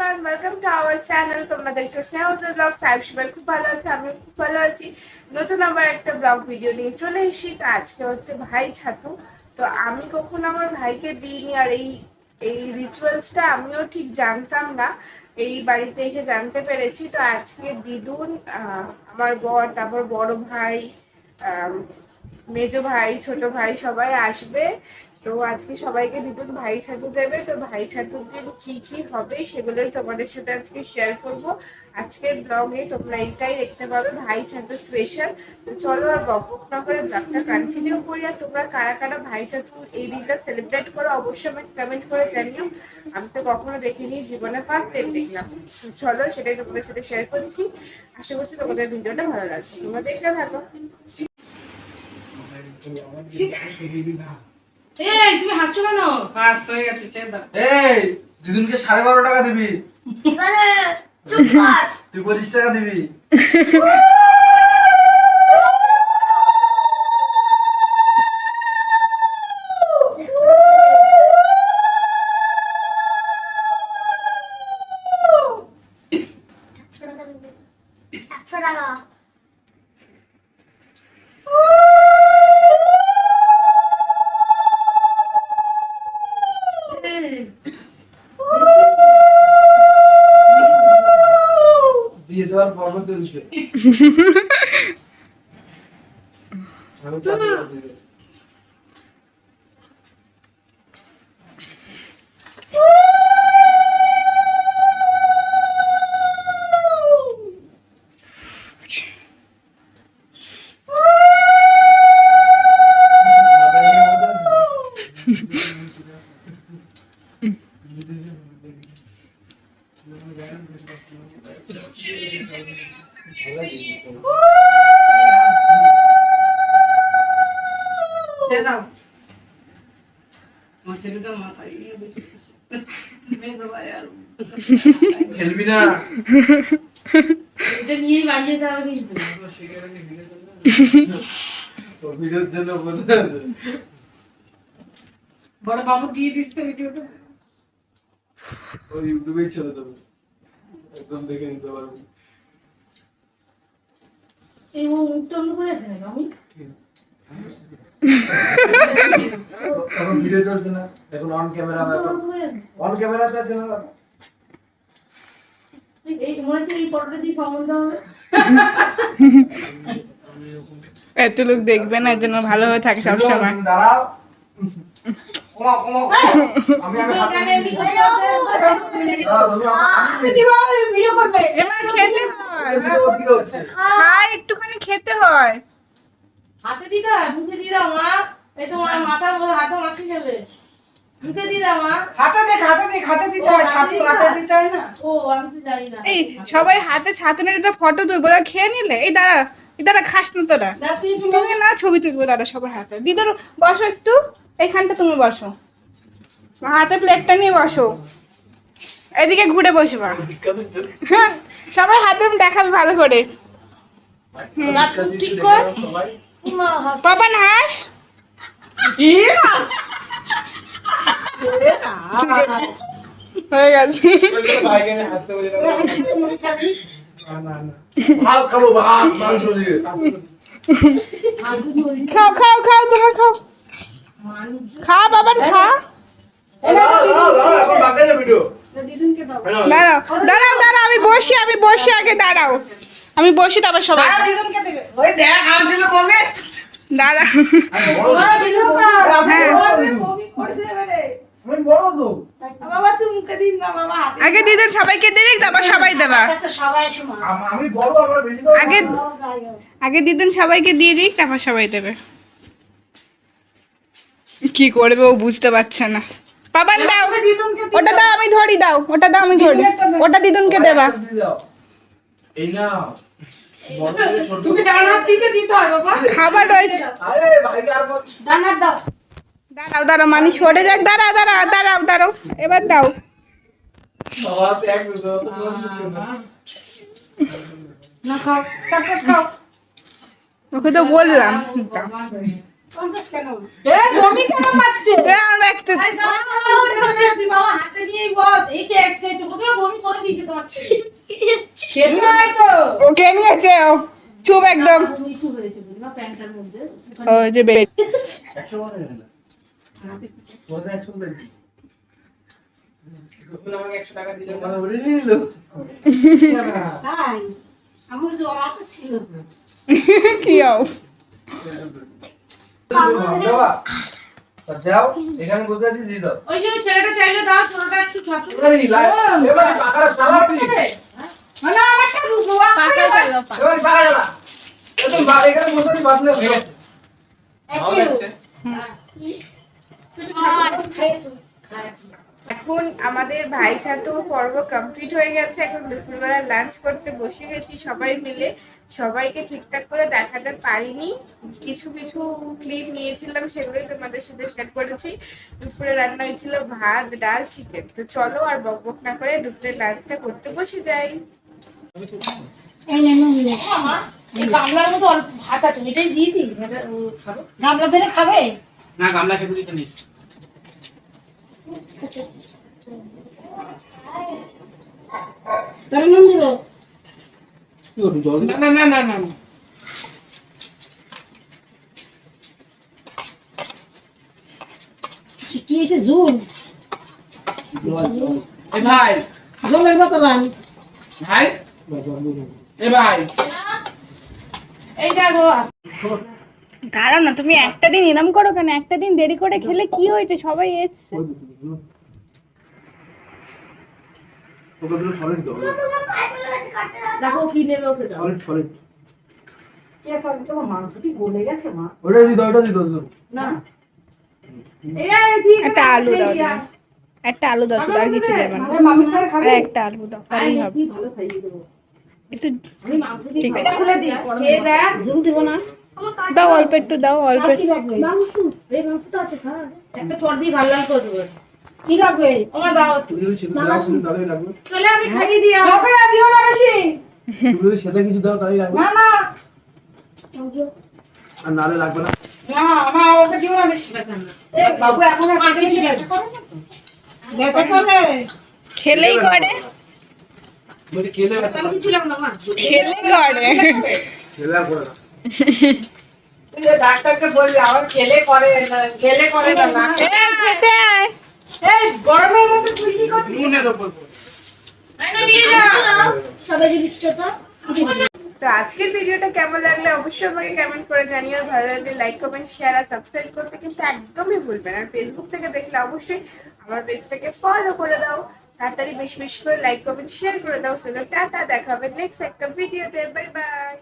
Everyone welcome to our channel vlog সাহেব সবাই খুব ভালো আছে, আমিও খুব ভালো আছি। নতুন আবার একটা ব্লগ ভিডিও নিয়ে চলে আজকে হচ্ছে ভাই ছাতু। তো আমি কখনো আমার ভাইকে দিইনি আর এই এই রিচুয়ালসটা আমিও ঠিক জানতাম না। এই বাড়িতে এসে জানতে পেরেছি। তো আজকে দিদুন আমার বর, তারপর বড় ভাই মেজো ভাই, ছোট ভাই সবাই আসবে। তো আজকে সবাইকে দিদুন ভাই ছাতু দেবে, তো ভাই ছাতুর দিন কি কি হবে সেগুলোই তোমাদের সাথে আজকে শেয়ার করব। আজকের ব্লগে তোমরা এইটাই দেখতে পাবে, ভাই ছাতু স্পেশাল তো চলো আর বকবক না করে ব্লগটা কন্টিনিউ করি। আর তোমরা কারা কারা ভাই ছাতু এই দিনটা সেলিব্রেট করো অবশ্যই আমাকে কমেন্ট করে জানিও। আমি তো কখনো দেখিনি, জীবনে ফার্স্ট টাইম দেখলাম। চলো সেটাই তোমাদের সাথে শেয়ার করছি। আশা করছি তোমাদের ভিডিওটা ভালো লাগবে। তোমরা দেখতে থাকো। এই তুমি হাসছো কেন? কাজ হয়ে গেছে চেয়ে এই দিদুনকে সাড়ে বারো টাকা দিবি। চুপ কর। তুই পঁচিশ টাকা দিবি। একশো টাকা। দিয়ে যাওয়ার পর্ব চলছে। খেলবি না। এটা নিয়েই বাড়ি যেতে হবে কিন্তু। ভিডিওর জন্য বলতে বড় বাবু দিয়ে দিস তো ভিডিওটা ও ইউটিউবেই ছেড়ে দেবো। একদম দেখে নিতে পারবি। এই ও মুখটা অন্য করে আছে নাকি আমি এখন ভিডিও চলছে না এখন অন ক্যামেরা মুখটা অন্য করে আছে। অন ক্যামেরাতে আছে না এই মনে হচ্ছে এই ফটোটা দিয়ে সম্বন্ধ হবে। এত লোক দেখবে না এর জন্য ভালোভাবে থাকে সবসময়। দাঁড়াও। হয় একটুখানি খেতে হয়। হাতে দি দাও মুখে দি দাও মা। এই তো আমার মাথা হাতে মাখি যাবে মুখে দি দাও মা। হাতে দেখ হাতে দেখ হাতে দিতে হয় ছাতু হাতে দিতে হয়। না। ও আমি তো জানি না। এই সবাই হাতে ছাতুনের একটা ফটো তুলবো খেয়ে নিলে? এই দাঁড়া। দাঁড়া খাস না তোরা। না তুমি তুমি না ছবি তুলবো দাঁড়া সবার হাতে। দিদার বসো একটু এইখানটা তুমি বসো। হাতে প্লেটটা নিয়ে বসো। এদিকে ঘুরে বসবা সবাই হাতে দেখাবে ভালো করে। ঠিক কর পাপান হাস। হয়ে গেছে। ভাত খাব ভাত মাংস দিয়ে খাও খাও খাও তোমরা খাও খা খা দাঁড়াও, দাঁড়াও, দাঁড়াও, আমি বসি আমি বসি আগে দাঁড়াও আমি বসি তারপর সবাই দাঁড়াও আমি বড় তো। বাবা তুমি মুখে দিন না বাবা হাতে আগে দিদির সবাইকে দিদি তারপর সবাই দেবা। আচ্ছা, সবাই সমান আমি বড় আমার বেশি আগে আগে দিদিন সবাইকে দিয়ে দিই তারপর সবাই দেবে। কি করবে ও বুঝতে পারছে না। বাবা দাও। ওটা দাও আমি ধরি দাও। ওটা দাও আমি ধরি। ওটা দিদুনকে দেবা। এই না বড় থেকে ছোট। তুমি ডান হাত দিতে দিতে হয় বাবা। খাবার রয়েছে। আরে ভাইকে আর ডান হাত দাও। দাঁড়াও দাঁড়াও মানি সরে যাক দাঁড়াও দাঁড়াও দাঁড়াও দাঁড়াও এবার দাও। ওকে তো বললাম। ওকে নিয়েছে ও। চুপ একদম। ওই যে কি যাও যাও এখানে বসে আছি দিয়ে দাও ওই যে ছেলেটা চাইলে দাও ছোটটা একটু ছাত্র এবারে এবারে পাকাটা তুই মানে আমারটা পাকা এবারে পাকা এখানে বসে আছি বাদ হয়ে গেছে ভালো লাগছে। এখন আমাদের ভাই ছাতু পর্ব কমপ্লিট হয়ে গেছে। এখন দুপুরবেলা লাঞ্চ করতে বসে গেছি সবাই মিলে। সবাইকে ঠিকঠাক করে দেখাতে পারিনি। কিছু কিছু ক্লিপ নিয়েছিলাম সেগুলোই তোমাদের সাথে শেয়ার করেছি। দুপুরে রান্না হয়েছিল ভাত ডাল চিকেন তো চলো আর বক বক না করে দুপুরে লাঞ্চটা করতে বসে যাই। গামলার অল্প ভাত আছে। এটাই দিয়ে দিই। গামলা ধরে খাবে? না গামলা খেতে দিতে নেই। তোর নুন দিব। জল না না না না না। না। কি এ ভাই। জলের বোতল আন ভাই? এ ভাই। এই দেখো দাঁড়াও না তুমি একটা দিন এরম করো কেন? একটা দিন দেরি করে খেলে কি হয়েছে? সবাই এসছে। ওকে দুটো সলিড দাও। দেখো কি নেবে ওকে সলিড সলিড কে সব তোমার মাংসটি গলে গেছে মা? ওটা দি দাও ওটা দি দাও দাও। না। একটা আলু দাও। একটা আলু দাও আর কিছু দেবে না। একটা আলু দাও তাহলেই হবে একটু ঠিক আছে। খুলে দিই খেয়ে দেখ। দিব না। দাও অল্প একটু দাও অল্প করে করে খেলেই করে। খেলে মা। খেলে করে করে না। ডাক্তারকে বলবি আবার খেলে করে খেলে করে না না খেতে এই গরমের মধ্যে তুই কি করছিস? নুনের ওপর সবাই যদি দিচ্ছ তো তো আজকের ভিডিওটা কেমন লাগলে অবশ্যই আমাকে কমেন্ট করে জানিও। ভালো লাগলে লাইক কমেন্ট শেয়ার আর সাবস্ক্রাইব করতে কিন্তু একদমই ভুলবেন আর ফেসবুক থেকে দেখলে অবশ্যই আমার পেজটাকে ফলো করে দাও। তাড়াতাড়ি বেশি বেশি করে লাইক কমেন্ট শেয়ার করে দাও। চলো টাটা দেখা হবে নেক্সট একটা ভিডিওতে বাই বাই